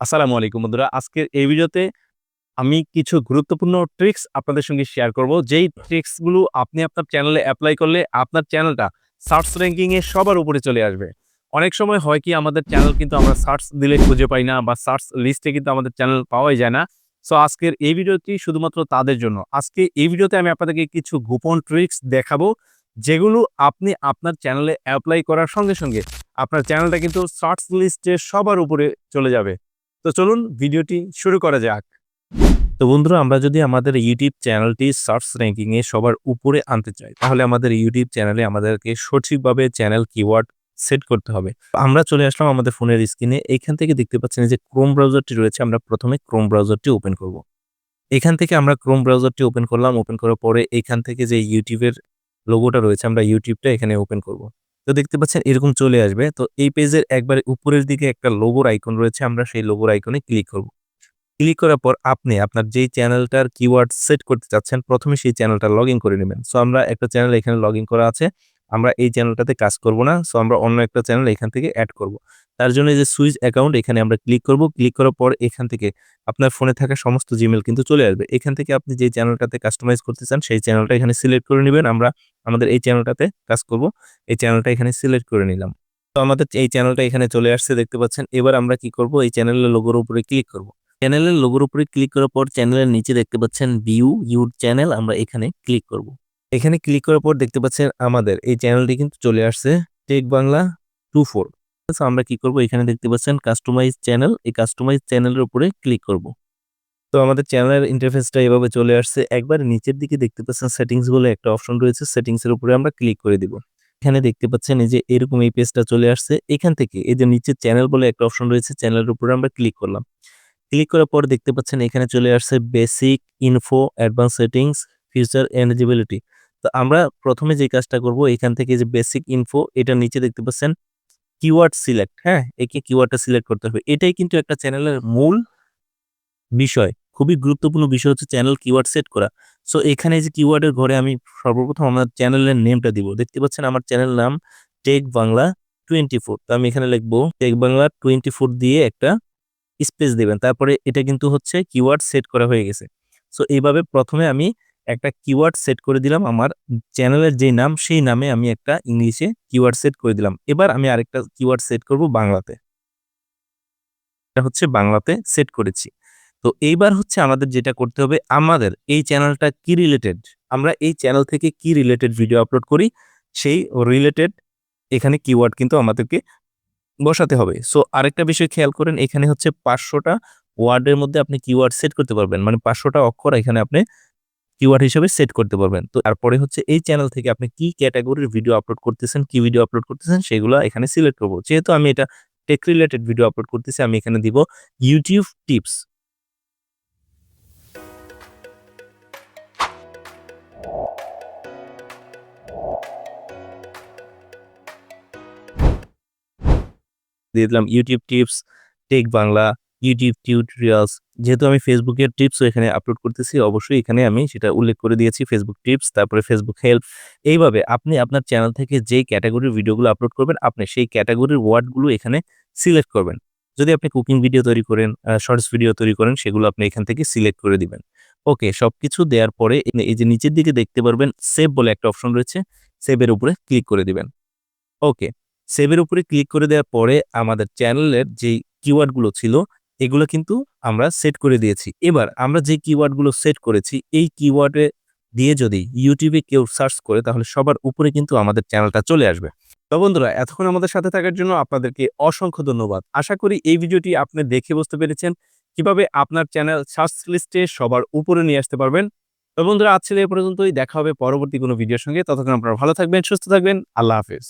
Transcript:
আসসালামু আলাইকুম বন্ধুরা। আজকের এই ভিডিওতে আমি কিছু গুরুত্বপূর্ণ ট্রিক্স আপনাদের সঙ্গে শেয়ার করব। যেই ট্রিক্সগুলো আপনি আপনার চ্যানেলে অ্যাপ্লাই করলে আপনার চ্যানেলটা সার্চ র্যাঙ্কিংয়ে সবার উপরে চলে আসবে। অনেক সময় হয় কি, আমাদের চ্যানেল কিন্তু আমরা সার্চ দিলে খুঁজে পাই না বা সার্চ লিস্টে কিন্তু আমাদের চ্যানেল পাওয়াই যায় না। সো আজকের এই ভিডিওটি শুধুমাত্র তাদের জন্য। আজকে এই ভিডিওতে আমি আপনাদেরকে কিছু গোপন ট্রিক্স দেখাবো, যেগুলো আপনি আপনার চ্যানেলে অ্যাপ্লাই করার সঙ্গে সঙ্গে আপনার চ্যানেলটা কিন্তু সার্চ লিস্টে সবার উপরে চলে যাবে। তো চলুন ভিডিওটি শুরু করা যাক। তো বন্ধুরা, আমরা যদি আমাদের ইউটিউব চ্যানেলটি সার্চ র্যাঙ্কিংয়ে সবার উপরে আনতে চাই, তাহলে আমাদের ইউটিউব চ্যানেলে আমাদেরকে সঠিকভাবে চ্যানেল কিওয়ার্ড সেট করতে হবে। আমরা চলে আসলাম আমাদের ফোনের স্ক্রিনে এখান থেকে দেখতে পাচ্ছেন যে ক্রোম ব্রাউজারটি রয়েছে, আমরা প্রথমে ক্রোম ব্রাউজারটি ওপেন করব। এখান থেকে আমরা ক্রোম ব্রাউজারটি ওপেন করলাম। ওপেন করার পরে এখান থেকে যে ইউটিউবের লোগোটা রয়েছে, আমরা ইউটিউবটা এখানে ওপেন করব। তো দেখতে পাচ্ছেন এরকম চলে আসবে। তো এই পেজের একবারে উপরের দিকে একটা লোগোর আইকন রয়েছে, আমরা সেই লোগোর আইকনে ক্লিক করব। ক্লিক করার পর আপনি আপনার যেই চ্যানেলটার কিওয়ার্ড সেট করতে চাচ্ছেন, প্রথমে সেই চ্যানেলটা লগ করে নেবেন। সো আমরা একটা চ্যানেল এখানে লগ করা আছে। আমরা এই চ্যানেলটাতে কাজ করব না সো আমরা অন্য একটা চ্যানেল এখান থেকে অ্যাড করব। তার জন্য যে সুইচ অ্যাকাউন্ট এখানে আমরা ক্লিক করব। ক্লিক করার পর এখান থেকে আপনার ফোনে থাকা সমস্ত জিমেল কিন্তু চলে আসবে। এখান থেকে আপনি যে চ্যানেলটাতে কাস্টমাইজ করতে চান, সেই চ্যানেলটা এখানে সিলেক্ট করে নেবেন। আমরা আমাদের এই চ্যানেলটাতে কাজ করব। এই চ্যানেলটা এখানে সিলেক্ট করে নিলাম। তো আমাদের এই চ্যানেলটা এখানে চলে আসছে, দেখতে পাচ্ছেন। এবার আমরা কি করব? এই চ্যানেলের লোগোর উপরে ক্লিক করব। চ্যানেলের লোগোর উপরে ক্লিক করার পর চ্যানেলের নিচে দেখতে পাচ্ছেন ভিউ ইউর চ্যানেল আমরা এখানে ক্লিক করব। এখানে ক্লিক করার পর দেখতে পাচ্ছেন আমাদের এই চ্যানেলটি কিন্তু চলে আসছে টেক বাংলা টু ফোর আমরা কি করব? এখানে দেখতে পাচ্ছেন কাস্টমাইজ চ্যানেল এই কাস্টমাইজ চ্যানেলের উপরে ক্লিক করব। তো আমাদের চ্যানেলের ইন্টারফেসটা এভাবে চলে আসছে। একবার নিচের দিকে দেখতে পাচ্ছেন সেটিংস বলে একটা অপশন রয়েছে। সেটিংস এর উপরে আমরা ক্লিক করে দিব। এখানে দেখতে পাচ্ছেন এই যে এরকম এই পেজটা চলে আসছে। এখান থেকে এই যে নিচে চ্যানেল বলে একটা অপশন রয়েছে চ্যানেলের উপরে আমরা ক্লিক করলাম। ক্লিক করার পর দেখতে পাচ্ছেন এখানে চলে আসছে basic info advance settings future eligibility তো আমরা প্রথমে যে কাজটা করব, এখান থেকে যে বেসিক ইনফো এটা নিচে দেখতে পাচ্ছেন কিওয়ার্ড সিলেক্ট হ্যাঁ? একে কিওয়ার্ডটা সিলেক্ট করতে হবে। এটাই কিন্তু একটা চ্যানেলের মূল বিষয়। খুবই গুরুত্বপূর্ণ বিষয় হচ্ছে চ্যানেল কিওয়ার্ড সেট করা। সো এখানে যে কিওয়ার্ডের ঘরে আমি সর্বপ্রথম আমার চ্যানেলের নেমটা দিব। দেখতে পাচ্ছেন আমার চ্যানেল নাম টেক বাংলা টোয়েন্টি ফোর তো আমি এখানে লিখব টেক বাংলা টোয়েন্টি ফোর দিয়ে একটা স্পেস দেবেন। তারপরে এটা কিন্তু হচ্ছে কিওয়ার্ড সেট করা হয়ে গেছে। সো এইভাবে প্রথমে আমি একটা কিওয়ার্ড সেট করে দিলাম আমার চ্যানেলের যে নাম, সেই নামে আমি একটা ইংলিশে কিওয়ার্ড সেট করে দিলাম। এবার আমি আরেকটা কিওয়ার্ড সেট করব বাংলাতে। এটা হচ্ছে বাংলাতে সেট করেছি। তো এইবার হচ্ছে আমাদের যেটা করতে হবে, আমাদের এই চ্যানেলটা কি রিলেটেড আমরা এই চ্যানেল থেকে কি রিলেটেড ভিডিও আপলোড করি? সেই রিলেটেড এখানে কিওয়ার্ড কিন্তু আমাদেরকে বসাতে হবে। সো আরেকটা বিষয় খেয়াল করেন, এখানে হচ্ছে পাঁচশোটা ওয়ার্ডের মধ্যে আপনি কিওয়ার্ড সেট করতে পারবেন। মানে পাঁচশোটা অক্ষর এখানে আপনি কিওয়ার্ড হিসেবে সেট করতে পারবেন। তো তারপরে হচ্ছে এই চ্যানেল থেকে আপনি কি ক্যাটাগরির ভিডিও আপলোড করতেছেন, কি ভিডিও আপলোড করতেছেন, সেগুলো এখানে সিলেক্ট করব। যেহেতু আমি এটা টেক রিলেটেড ভিডিও আপলোড করতেছি, আমি এখানে দিব ইউটিউব টিপস দিয়ে দিলাম YouTube tips tech Bangla YouTube tutorials যেহেতু আমি ফেসবুকের টিপসও এখানে আপলোড করতেছি, অবশ্যই এখানে আমি সেটা উল্লেখ করে দিয়েছি ফেসবুক টিপস তারপরে ফেসবুক হেল্প এইভাবে আপনি আপনার চ্যানেল থেকে যেই ক্যাটাগরির ভিডিওগুলো আপলোড করবেন, আপনি সেই ক্যাটাগরির ওয়ার্ডগুলো এখানে সিলেক্ট করবেন। যদি আপনি কুকিং ভিডিও তৈরি করেন শর্টস ভিডিও তৈরি করেন, সেগুলো আপনি এখান থেকে সিলেক্ট করে দিবেন। ওকে সব কিছু দেওয়ার পরে এই যে নিচের দিকে দেখতে পারবেন সেভ বলে একটা অপশন রয়েছে সেভের উপরে ক্লিক করে দিবেন। ওকে সেভের উপরে ক্লিক করে দেওয়ার পরে আমাদের চ্যানেলের যেই কিওয়ার্ডগুলো ছিল এগুলো কিন্তু আমরা সেট করে দিয়েছি। এবার আমরা যে কিওয়ার্ডগুলো সেট করেছি, এই কিওয়ার্ডে দিয়ে যদি ইউটিউবে কেউ সার্চ করে, তাহলে সবার উপরে কিন্তু আমাদের চ্যানেলটা চলে আসবে। তো বন্ধুরা, এতক্ষণ আমাদের সাথে থাকার জন্য আপনাদেরকে অসংখ্য ধন্যবাদ। আশা করি এই ভিডিওটি আপনি দেখে বুঝতে পেরেছেন কীভাবে আপনার চ্যানেল সার্চ লিস্টে সবার উপরে নিয়ে আসতে পারবেন। তো বন্ধুরা আজকে এই পর্যন্তই। দেখা হবে পরবর্তী কোনো ভিডিওর সঙ্গে। ততক্ষণ আপনারা ভালো থাকবেন, সুস্থ থাকবেন। আল্লাহ হাফিজ।